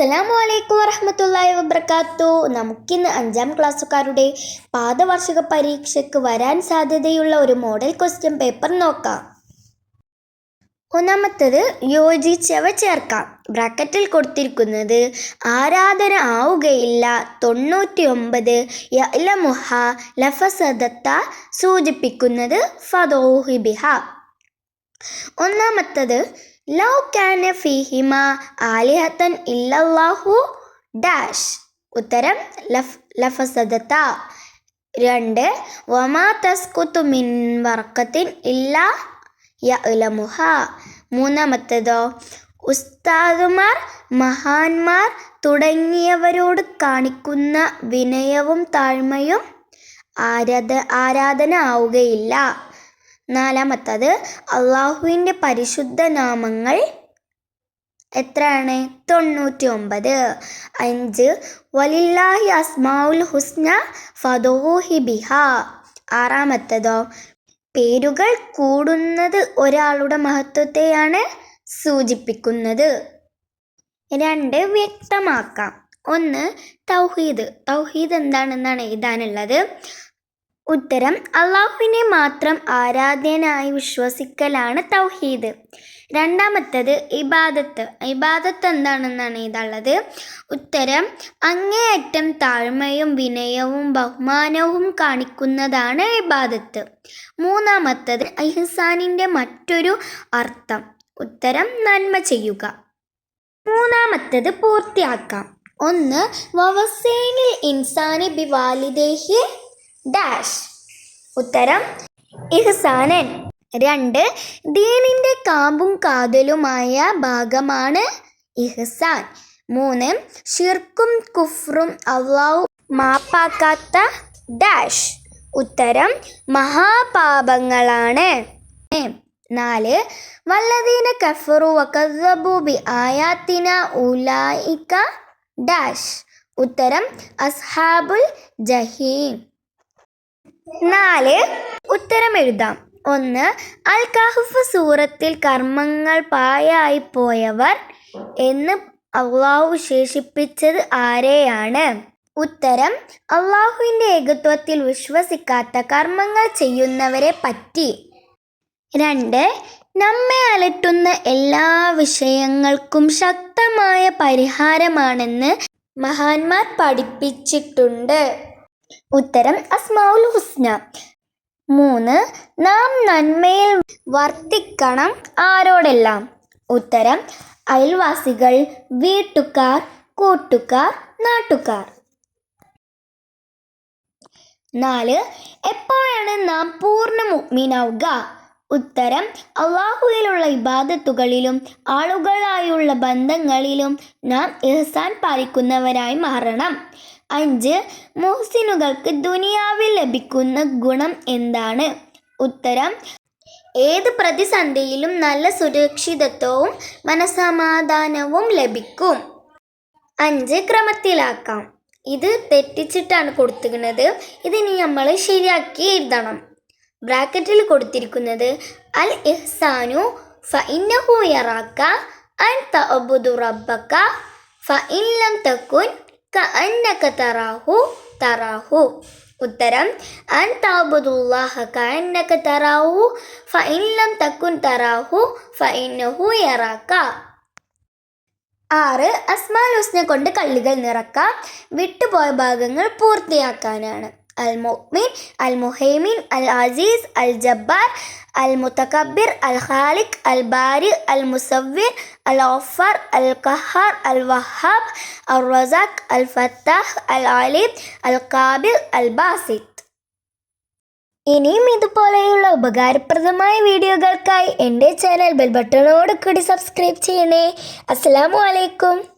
അസ്സലാമു അലൈക്കും വറഹമത്തല്ലാഹി വബർക്കാത്തു നമുക്കിന്ന് അഞ്ചാം ക്ലാസ്സുകാരുടെ പാദവാർഷിക പരീക്ഷയ്ക്ക് വരാൻ സാധ്യതയുള്ള ഒരു മോഡൽ ക്വസ്റ്റ്യൻ പേപ്പർ നോക്കാം. ഒന്നാമത്തത് യോജിച്ചവ ചേർക്കാം. ബ്രാക്കറ്റിൽ കൊടുത്തിരിക്കുന്നത് ആരാധന ആവുകയില്ല തൊണ്ണൂറ്റി ഒമ്പത് യലമുഹ ലഫസദത്ത സൂചിപ്പിക്കുന്നത് ഫതോഹിബിഹ ഒന്നാമത്തത് ലൗ കാന ഫിഹിമ ആലിഹത്തൻ ഇല്ലല്ലാഹു ഡാഷ്. ഉത്തരം ലഫ് ലഫസദത്ത. രണ്ട് വമാ തസ്കുത്തു മിൻ വർക്കത്തിൻ ഇല്ല യലമുഹ മൂന്നാമത്തേതോ ഉസ്താദുമാർ മഹാന്മാർ തുടങ്ങിയവരോട് കാണിക്കുന്ന വിനയവും താഴ്മയും ആരാധ ആരാധന ആവുകയില്ല. നാലാമത്തത് അള്ളാഹുവിന്റെ പരിശുദ്ധ നാമങ്ങൾ എത്രയാണ്? തൊണ്ണൂറ്റി ഒമ്പത് അഞ്ച് വലില്ലാഹി അസ്മാഉൽ ഹുസ്ന ഫദോഹി ബിഹ. ആറാമത്തതോ പേരുകൾ കൂടുന്നത് ഒരാളുടെ മഹത്വത്തെയാണ് സൂചിപ്പിക്കുന്നത്. രണ്ട് വ്യക്തമാക്കാം. ഒന്ന് തൗഹീദ്. തൗഹീദ് എന്താണെന്നാണ് എഴുതാനുള്ളത്? ഉത്തരം അള്ളാഹുവിനെ മാത്രം ആരാധ്യനായി വിശ്വസിക്കലാണ് തൗഹീദ്. രണ്ടാമത്തത് ഇബാദത്ത്. ഇബാദത്ത് എന്താണെന്നാണ് ഇതുള്ളത്? ഉത്തരം അങ്ങേയറ്റം താഴ്മയും വിനയവും ബഹുമാനവും കാണിക്കുന്നതാണ് ഇബാദത്ത്. മൂന്നാമത്തത് ഇഹ്സാനിന്റെ മറ്റൊരു അർത്ഥം. ഉത്തരം നന്മ ചെയ്യുക. മൂന്നാമത്തത് പൂർത്തിയാക്കാം. ഒന്ന് വവസേനിൽ ഇൻസാനി ബിവാലിദേഹി ഡാഷ്. ഉത്തരം ഇഹ്സാനൻ. രണ്ട് ദീനിന്റെ കാമ്പും കാതലുമായ ഭാഗമാണ് ഇഹ്സാൻ. മൂന്ന് ഷിർക്കും കുഫ്രും അള്ളാഹു മാപ്പാക്കാത്ത ഡാഷ്. ഉത്തരം മഹാപാപങ്ങളാണ്. നാല് വല്ലദീന കഫറു വക്കസബു ബി ആയാത്തിന ഉലായിക്ക ഡാഷ്. ഉത്തരം അസ്ഹാബുൽ ജഹീം. നാല് ഉത്തരം എഴുതാം. ഒന്ന് അൽ കഹഫ് സൂറത്തിൽ കർമ്മങ്ങൾ പായായി പോയവർ എന്ന് അള്ളാഹു വിശേഷിപ്പിച്ചത് ആരെയാണ്? ഉത്തരം അള്ളാഹുവിന്റെ ഏകത്വത്തിൽ വിശ്വസിക്കാത്ത കർമ്മങ്ങൾ ചെയ്യുന്നവരെ പറ്റി. രണ്ട് നമ്മെ അലട്ടുന്ന എല്ലാ വിഷയങ്ങൾക്കും ശക്തമായ പരിഹാരമാണെന്ന് മഹാന്മാർ പഠിപ്പിച്ചിട്ടുണ്ട്. ഉത്തരം അസ്മാഉൽ ഹുസ്ന. മൂന്ന് നാം നന്മയിൽ വർത്തിക്കണം ആരോടെല്ലാം? ഉത്തരം അയൽവാസികൾ വീട്ടുകാർ കൂട്ടുകാർ നാട്ടുകാർ. നാല് എപ്പോഴാണ് നാം പൂർണ മുഗ്മീനാവുക ഉത്തരം അള്ളാഹുവിലുള്ള ഇബാദത്തുകളിലും ആളുകളായുള്ള ബന്ധങ്ങളിലും നാം ഇഹ്സാൻ പാലിക്കുന്നവരായി മാറണം. അഞ്ച് മുഹ്സിനുകൾക്ക് ദുനിയാവിൽ ലഭിക്കുന്ന ഗുണം എന്താണ്? ഉത്തരം ഏത് പ്രതിസന്ധിയിലും നല്ല സുരക്ഷിതത്വവും മനസമാധാനവും ലഭിക്കും. അഞ്ച് ക്രമത്തിലാക്കാം. ഇത് തെറ്റിച്ചിട്ടാണ് കൊടുത്തിരിക്കുന്നത്. ഇതിനി നമ്മൾ ശരിയാക്കി എഴുതണം. ബ്രാക്കറ്റിൽ കൊടുത്തിരിക്കുന്നത് അൽ ഇഹ്സാനു ഫ ഇന്നഹു യറാക്ക അൻ തഅബുദു റബ്ബക ഫ ഇൻ ലം തകുൻ കഅന്നക തറാഹു തറാഹു. ഉത്തരം അൻ തഅബുദുല്ലാഹ കഅന്നക തറാഹു ഫ ഇൻ ലം തകുൻ തറാഹു ഫ ഇന്നഹു യറാക്ക. ആറ് അസ്മാൽ ഹുസ്നെ കൊണ്ട് കള്ളികൾ നിറക്കാം വിട്ടുപോയ ഭാഗങ്ങൾ പൂർത്തിയാക്കാനാണ്. അൽ മുഅ്മിൻ അൽ മുഹൈമിൻ അൽ അസീസ് അൽ ജബ്ബാർ അൽ മുത്തക്കബിർ അൽ ഖാലിഖ് അൽ ബാരി അൽ മുസവ്വിർ അൽ ഓഫർ അൽ ഖഹാർ അൽ വഹാബ് അൽ റസാഖ് അൽ ഫത്താഹ് അൽ അൽ അൽ ഇനിയും ഇതുപോലെയുള്ള ഉപകാരപ്രദമായ വീഡിയോകൾക്കായി എന്റെ ചാനൽ ബെൽബട്ടണോട് കൂടി സബ്സ്ക്രൈബ് ചെയ്യണേ. അസ്സലാമു അലൈക്കും.